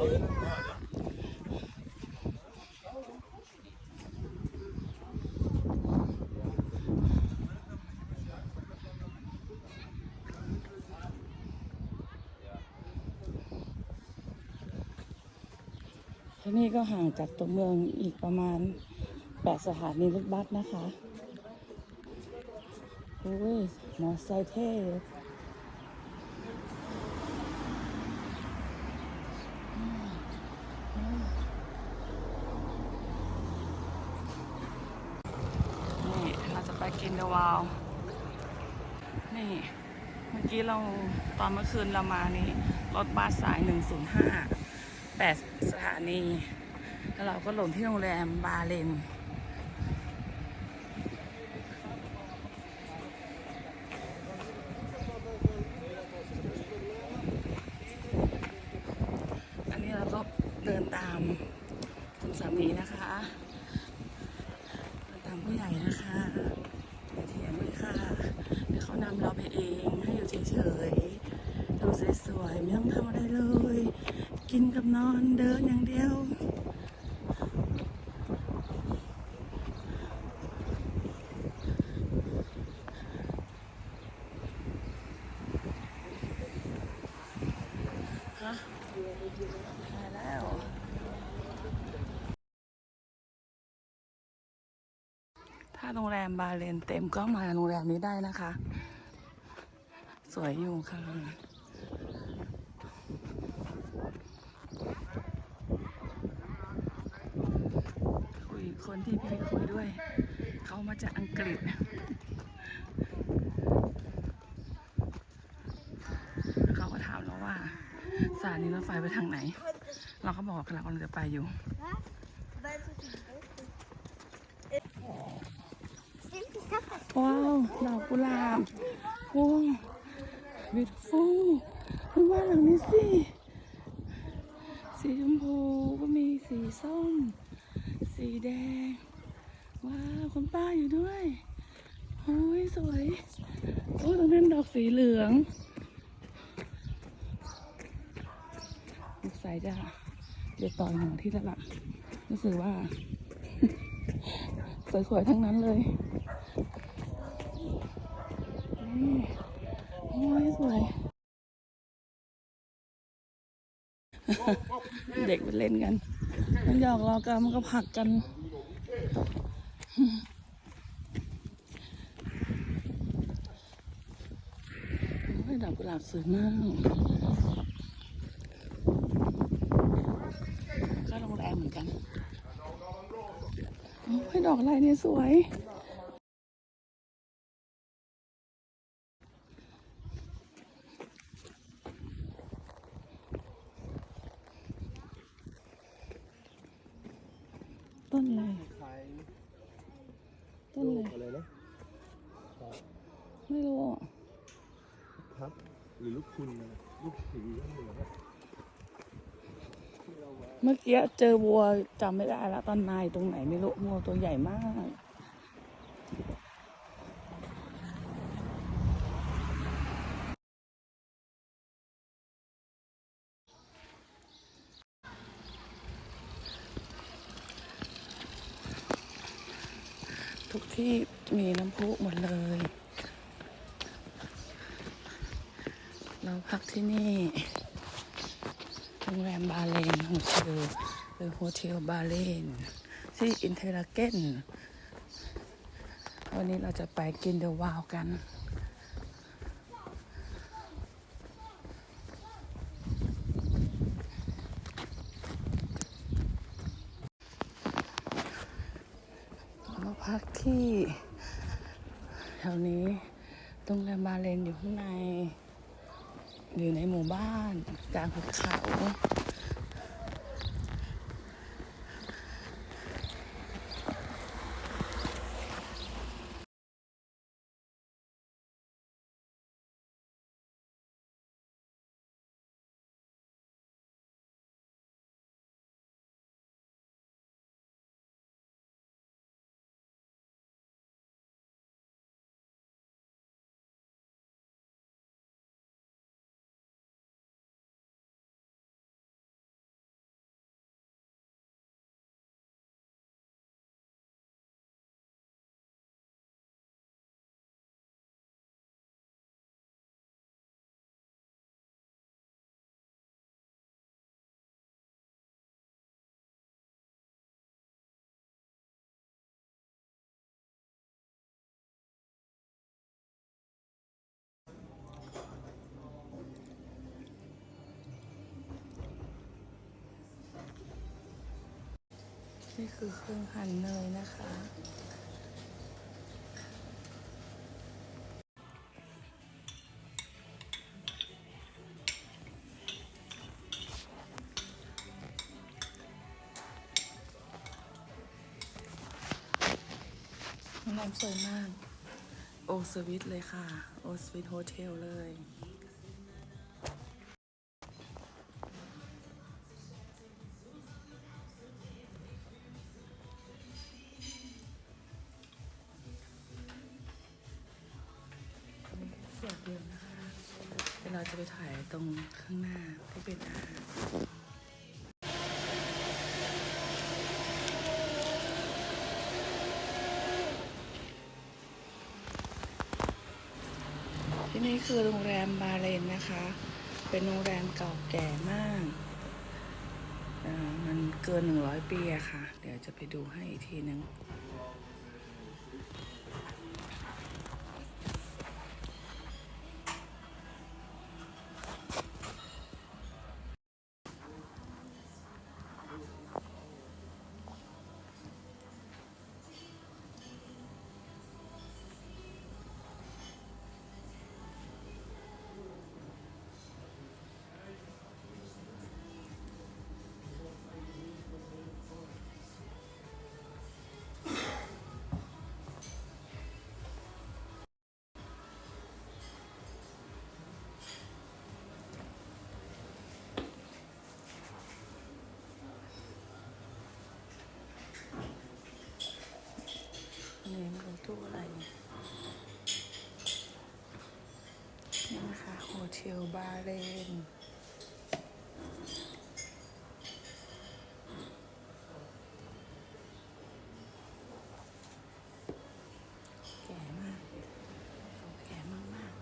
ที่นี่ก็ห่างจากตัวเมืองอีกประมาณแปดสถานีรถบัสนะคะ โอ้ยมอไซค์เท่นี่เราจะไปกิน เดอะวาวนี่เมื่อกี้เราตอนเมื่อคืนเรามานี่รถบัสสาย 105 8 สถานี แล้วเราก็ลงที่โรงแรมบาเลน อันนี้เราก็เดินตามคุณสามีนะคะ เดินตามผู้ใหญ่นะคะอย่าเถียงเลยค่ะเดี๋ยวเขานำ เองให้อยู่เฉยๆดูสวยๆไม่ต้องทำอะไรเลย กินกับนอนเดินอย่างเดียวฮะมาแล้วถ้าโรงแรมบาเลนเต็มก็มาโรงแรมนี้ได้นะคะ สวยอยู่ค่ะ คุยคนที่พี่คุยด้วย เขามาจากอังกฤษเขาก็ถามเราว่าสถานีรถไฟไปทางไหน เราก็บอกว่าเรากำลังจะไปอยู่ ว้าวดอกกุหลาบพวง วิดฟูดูบ้านหลังนี้สิ สีชมพูก็มีสีส้ม สีแดง ว้าวคุณป้าอยู่ด้วยโอ้ยสวย โอ้ตรงนั้นดอกสีเหลืองสงสัยจะเดี๋ยวต่อยหนึ่งที่แล้วล่ะรู้สึกว่า สวยๆทั้งนั้นเลยนี่โอ้ย สวย เด็กไปเล่นกัน มันหยอกล้อกันมันก็ผลักกัน โอ้ยดอกกุหลาบสวยมากก็โรงแรมเหมือนกัน โอ้ยดอกอะไรเนี่ยสวย ต้นอะไรขายต้นลูอะไรกอะไรนะไม่รู้อะครับหรือลูกคุณนะลูกสีก็เหมือนกันเมื่อกี้เจอวัวจำไม่ได้แล้วตอนนายตรงไหนไม่รู้วัวตัวใหญ่มาก ทุกที่มีน้ำพุหมดเลย เราพักที่นี่โรงแรมบาเลนโฮเทลหรือโฮเทลบาเลนที่อินเทอร์เกนวันนี้เราจะไปกินเดอะวาวกัน เรามาพัก ที่แถวนี้โรงแรมบาเลนอยู่ข้างใน อยู่ในหมู่บ้านกลางหุบเขา นี่คือเครื่องหั่นเนยนะคะ โรงแรมสวยมาก โอสวิตเลยค่ะ โอสวิตโฮเทลเลย จะไปถ่ายตรงข้างหน้าที่เป็นอาหารที่นี่คือโรงแรมบาเลนนะคะ เป็นโรงแรมเก่าแก่มากมันเกินหนึ่งร้อยปีอะค่ะ เดี๋ยวจะไปดูให้อีกทีนึง เทลบาเลน แก่มากเก่าแก่มากมากๆ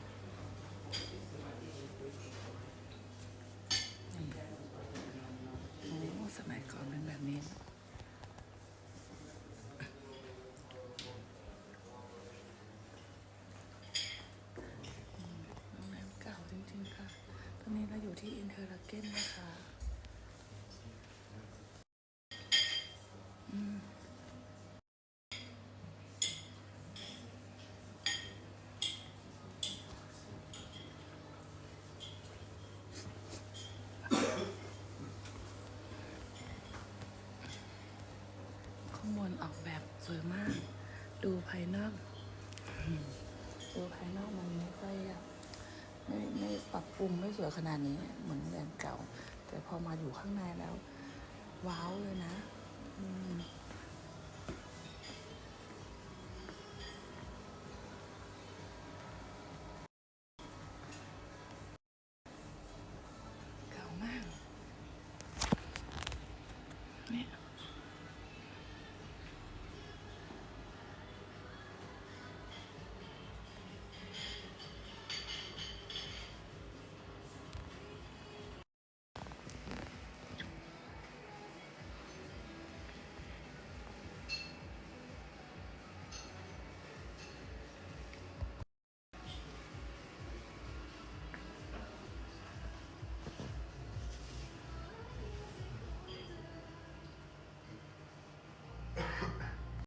นี่โอ้สมัยก่อนเป็นแบบนี้ โรงแรมเก่าจริงๆค่ะ ตอนนี้เราอยู่ที่อิน เทอร์ลาเกนนะคะอืมข้างบนออกแบบสวยมาก ดูภายนอก ดูภายนอกมันไม่ค่อยอะ ไม่ไม่ปรับปรุงไม่สวยขนาดนี้เหมือนแบรนด์เก่า แต่พอมาอยู่ข้างในแล้ว ว้าวเลยนะเก่ามากเนี่ย